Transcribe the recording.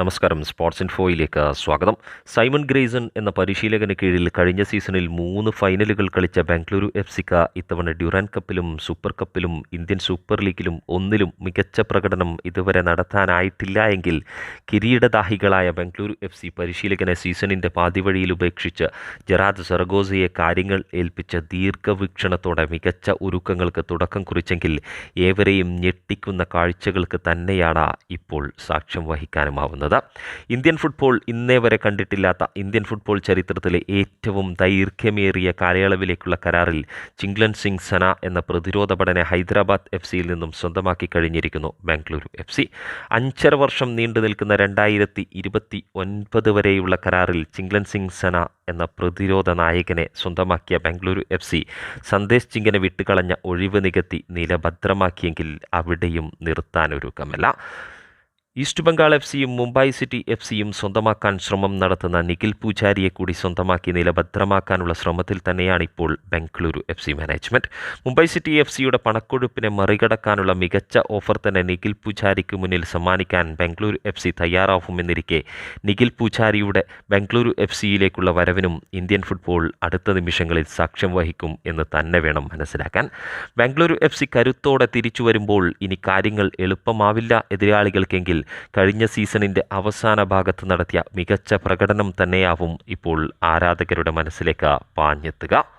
നമസ്കാരം. സ്പോർട്സ് ഇൻഫോയിലേക്ക് സ്വാഗതം. Simon Grayson എന്ന പരിശീലകന് കീഴിൽ കഴിഞ്ഞ സീസണിൽ മൂന്ന് ഫൈനലുകൾ കളിച്ച ബാംഗ്ലൂരു എഫ് സിക്ക ഇത്തവണ ഡ്യൂറാൻ കപ്പിലും സൂപ്പർ കപ്പിലും ഇന്ത്യൻ സൂപ്പർ ലീഗിലും ഒന്നിലും മികച്ച പ്രകടനം ഇതുവരെ നടത്താനായിട്ടില്ല എങ്കിൽ കിരീടദാഹികളായ ബാംഗ്ലൂരു എഫ് സി പരിശീലകനെ സീസണിന്റെ പാതിവഴിയിൽ ഉപേക്ഷിച്ച് ജറാദ് സെറഗോസയെ കാര്യങ്ങൾ ഏൽപ്പിച്ച ദീർഘവീക്ഷണത്തോടെ മികച്ച ഒരുക്കങ്ങൾക്ക് തുടക്കം കുറിച്ചെങ്കിൽ ഏവരെയും ഞെട്ടിക്കുന്ന കാഴ്ചകൾക്ക് തന്നെയാണ് ഇപ്പോൾ സാക്ഷ്യം വഹിക്കാനുമാവുന്നത്. ഇന്ത്യൻ ഫുട്ബോൾ ഇന്നേ വരെ കണ്ടിട്ടില്ലാത്ത ഇന്ത്യൻ ഫുട്ബോൾ ചരിത്രത്തിലെ ഏറ്റവും ദൈർഘ്യമേറിയ കാലയളവിലേക്കുള്ള കരാറിൽ ചിംഗ്ലൻ സിംഗ് സന എന്ന പ്രതിരോധ പടനെ ഹൈദരാബാദ് എഫ് സിയിൽ നിന്നും സ്വന്തമാക്കി കഴിഞ്ഞിരിക്കുന്നു ബാംഗ്ലൂരു എഫ് സി അഞ്ചര വർഷം നീണ്ടു നിൽക്കുന്ന രണ്ടായിരത്തി ഇരുപത്തി ഒൻപത് വരെയുള്ള കരാറിൽ ചിംഗ്ലൻ സിംഗ് സന എന്ന പ്രതിരോധ നായകനെ സ്വന്തമാക്കിയ ബാംഗ്ലൂരു എഫ് സി സന്ദേശ് ചിങ്ങിനെ വിട്ടുകളഞ്ഞ ഒഴിവ് നികത്തി നില ഭദ്രമാക്കിയെങ്കിൽ അവിടെയും നിർത്താനൊരുക്കമല്ല. ഈസ്റ്റ് ബംഗാൾ എഫ് സിയും മുംബൈ സിറ്റി എഫ് സിയും സ്വന്തമാക്കാൻ ശ്രമം നടത്തുന്ന നിഖിൽ പൂജാരിയെ കൂടി സ്വന്തമാക്കി നില ഭദ്രമാക്കാനുള്ള ശ്രമത്തിൽ തന്നെയാണ് ഇപ്പോൾ Bengaluru F C management Mumbai city F സിയുടെ പണക്കൊഴുപ്പിനെ മറികടക്കാനുള്ള മികച്ച ഓഫർ തന്നെ നിഖിൽ പൂജാരിക്ക് മുന്നിൽ സമ്മാനിക്കാൻ ബംഗളൂരു എഫ് സി തയ്യാറാവുമെന്നിരിക്കെ നിഖിൽ പൂജാരിയുടെ ബംഗളൂരു എഫ് സിയിലേക്കുള്ള വരവിനും ഇന്ത്യൻ ഫുട്ബോൾ അടുത്ത നിമിഷങ്ങളിൽ സാക്ഷ്യം വഹിക്കും എന്ന് തന്നെ വേണം മനസ്സിലാക്കാൻ. ബംഗളൂരു എഫ് സി കരുത്തോടെ തിരിച്ചു വരുമ്പോൾ ഇനി കാര്യങ്ങൾ എളുപ്പമാവില്ല എതിരാളികൾക്കെങ്കിൽ കഴിഞ്ഞ സീസണിന്റെ അവസാന ഭാഗത്ത് നടത്തിയ മികച്ച പ്രകടനം തന്നെയാവും ഇപ്പോൾ ആരാധകരുടെ മനസ്സിലേക്ക് പാഞ്ഞെത്തുക.